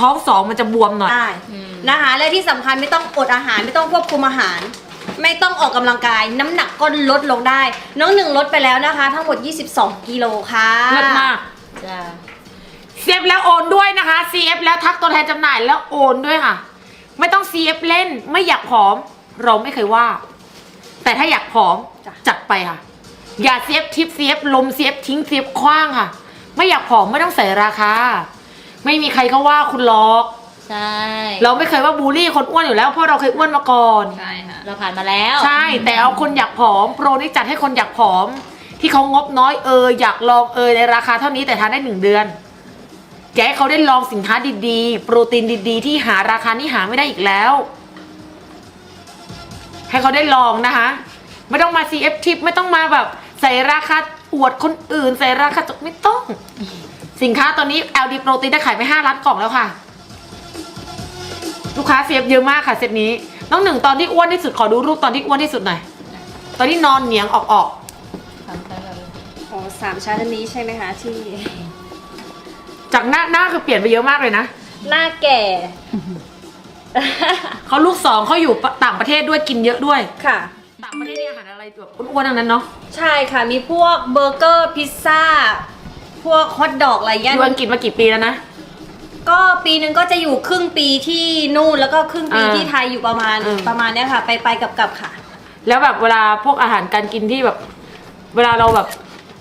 ท้องสองมันจะบวมหน่อย ได้นะคะและที่สำคัญไม่ต้องอดอาหารไม่ต้องควบคุมอาหาร ไม่ต้องออกกำลังกาย น้ำหนักก็ลดลงได้ น้องหนึ่งลดไปแล้วนะคะ ทั้งหมด 22 กิโลค่ะเลิศมาก จ้า CF แล้วโอนด้วยนะคะ CF แล้วทักตัวแทนจำหน่ายแล้วโอนด้วยค่ะ ไม่ต้อง CF เล่นไม่อยากผอม เราไม่เคยว่า แต่ถ้าอยากผอมจ้ะ จัดไปค่ะ อย่า CF ทิป CF ลม CF ทิ้ง CF คว้างค่ะ ไม่อยากผอมไม่ต้องใส่ราคา ไม่มีใครเขาว่าคุณหรอกใช่เราไม่เคยว่าบูลลี่คนอ้วนอยู่แล้วเพราะเราเคยอ้วนมาก่อน ใช่ค่ะเราผ่านมาแล้วใช่ แต่เอาคนอยากผอม โปรนี่จัดให้คนอยากผอม ที่เขางบน้อยเอออยากลองเออในราคาเท่านี้แต่ทานได้หนึ่งเดือนอยากให้เขาได้ลองสินค้าดีๆ โปรตีนดีๆ ที่หาราคานี้หาไม่ได้อีกแล้ว ให้เขาได้ลองนะคะ ไม่ต้องมา CF ทิปไม่ต้องมาแบบ ใส่ราคาอวดคนอื่น ใส่ราคาจกไม่ต้อง สินค้าตอนนี้ LD โปรตีนได้ขายไป5ล้านกล่องแล้วค่ะ ลูกค้าเซฟเยอะมากค่ะเซตนี้ น้องหนึ่งตอนที่อ้วนที่สุดขอดูรูปตอนที่อ้วนที่สุดหน่อย ตอนที่นอนเหนียงออกออกผ่านไปแล้วอ๋อสามชั้นอันนี้ใช่ไหมคะที่จากหน้าหน้าคือเปลี่ยนไปเยอะมากเลยนะหน้าแก่ เขาลูกสองเขาอยู่ต่างประเทศด้วยกินเยอะด้วย ค่ะ ต่างประเทศนี่อาหารอะไรแบบอ้วนๆทั้งนั้นเนาะ ใช่ค่ะ มีพวกเบอร์เกอร์พิซซ่า พวกฮอทดอกอะไรอเงี้ยยู่อังกฤษมากี่ปีแล้วนะ ก็ปีหนึ่งก็จะอยู่ครึ่งปีที่นู่นแล้วก็ครึ่งปีอ่าที่ไทยอยู่ประมาณอืม ประมาณเนี้ยค่ะ ไปไปกับกับค่ะ แล้วแบบเวลาพวกอาหารการกินที่แบบ เวลาเราแบบ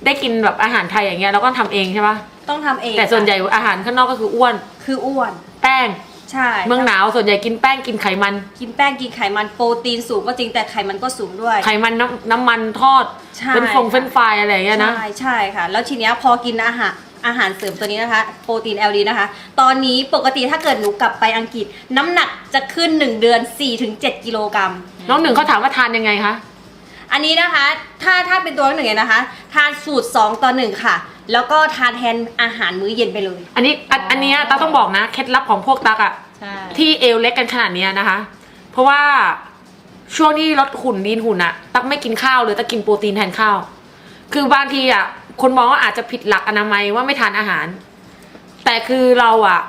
ได้กินแบบอาหารไทยอย่างเงี้ยเราก็ทำเองใช่ปะต้องทำเองแต่ส่วนใหญ่ค่ะอาหารข้างนอกก็คืออ้วน คืออ้วน แป้ง ใช่เมืองหนาวส่วนใหญ่กินแป้งกินไขมัน กินแป้งกินไขมันโปรตีนสูงก็จริงแต่ไขมันก็สูงด้วย ไขมันน้ำน้ำมันทอดใช่ เป็นฟงค่ะเฟรนช์ฟรายอะไรอย่างเงี้ยนะ ใช่ใช่ค่ะ แล้วทีเนี้ยพอกินอาหารอาหารเสริมตัวนี้นะคะ โปรตีน LD นะคะ ตอนนี้ปกติถ้าเกิดหนูกลับไปอังกฤษ น้ำหนักจะขึ้น 1 เดือน 4-7 กิโลกรัม น้องหนึ่งเขาถามว่าทานยังไงคะ อันนี้นะคะ ถ้าถ้าเป็นตัวหนึ่งเนี่ยนะคะ ทานสูตร 2 ต่อ 1 ค่ะ แล้วก็ทานแทนอาหารมื้อเย็นไปเลย อันนี้อันอันเนี้ยตาต้องบอกนะ เคล็ดลับของพวกตักอะ ใช่ที่เอวเล็กกันขนาดเนี้ยนะคะ เพราะว่าช่วงที่ลดหุ่นดีนหุ่นอะตักไม่กินข้าวเลยตักกินโปรตีนแทนข้าว คือบางทีอะคนมองว่าอาจจะผิดหลักอนามัยว่าไม่ทานอาหาร แต่คือเราอะ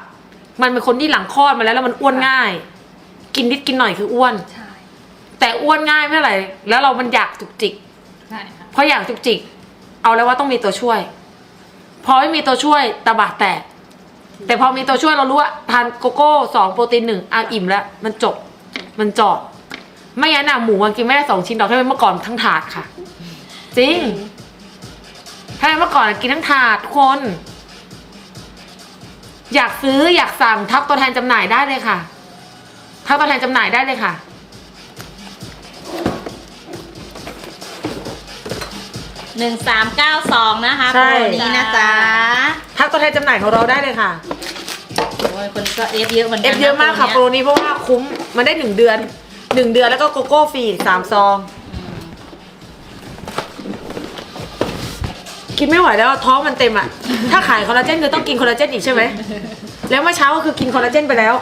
มันเป็นคนที่หลังคลอดมาแล้วแล้วมันอ้วนง่าย กินนิดกินหน่อยคืออ้วน ใช่แต่อ้วนง่ายไม่เท่าไหร่แล้วเรามันอยากจุกจิก ใช่ค่ะเพราะอยากจุกจิก เอาแล้วว่าต้องมีตัวช่วย พอไม่มีตัวช่วยตาบะแตก แต่พอมีตัวช่วยเรารู้ว่าทานโกโก้สองโปรตีนหนึ่งอะอิ่มแล้ว มันจบมันจอดไม่งั้นอะหมูมันกินไม่ได้สองชิ้นดอกถ้าเป็นเมื่อก่อนทั้งถาดค่ะ จริง ถ้าเป็นเมื่อก่อนอะกินทั้งถาดทุกคน อยากซื้ออยากสั่งทักตัวแทนจำหน่ายได้เลยค่ะทักตัวแทนจำหน่ายได้เลยค่ะ หนึ่งสามเก้าสองนะคะใช่โปรนี้นะจ๊ะ ทักตัวแทนจำหน่ายของเราได้เลยค่ะ โอ้ยคนก็เอฟเยอะเหมือนกัเอนฟเยอะมากค่ะโปรนี้เพราะว่าคุ้มมันได้หนึ่งเดือนหนึ่งเดือนแล้วก็โกโก้ฟรีอีกสามซอง กินไม่ไหวแล้วท้องมันเต็มอะ ถ้าขายคอลลาเจนคือต้องกินคอลลาเจนอีกใช่ไหม แล้วเมื่อเช้าก็คือกินคอลลาเจนไปแล้ว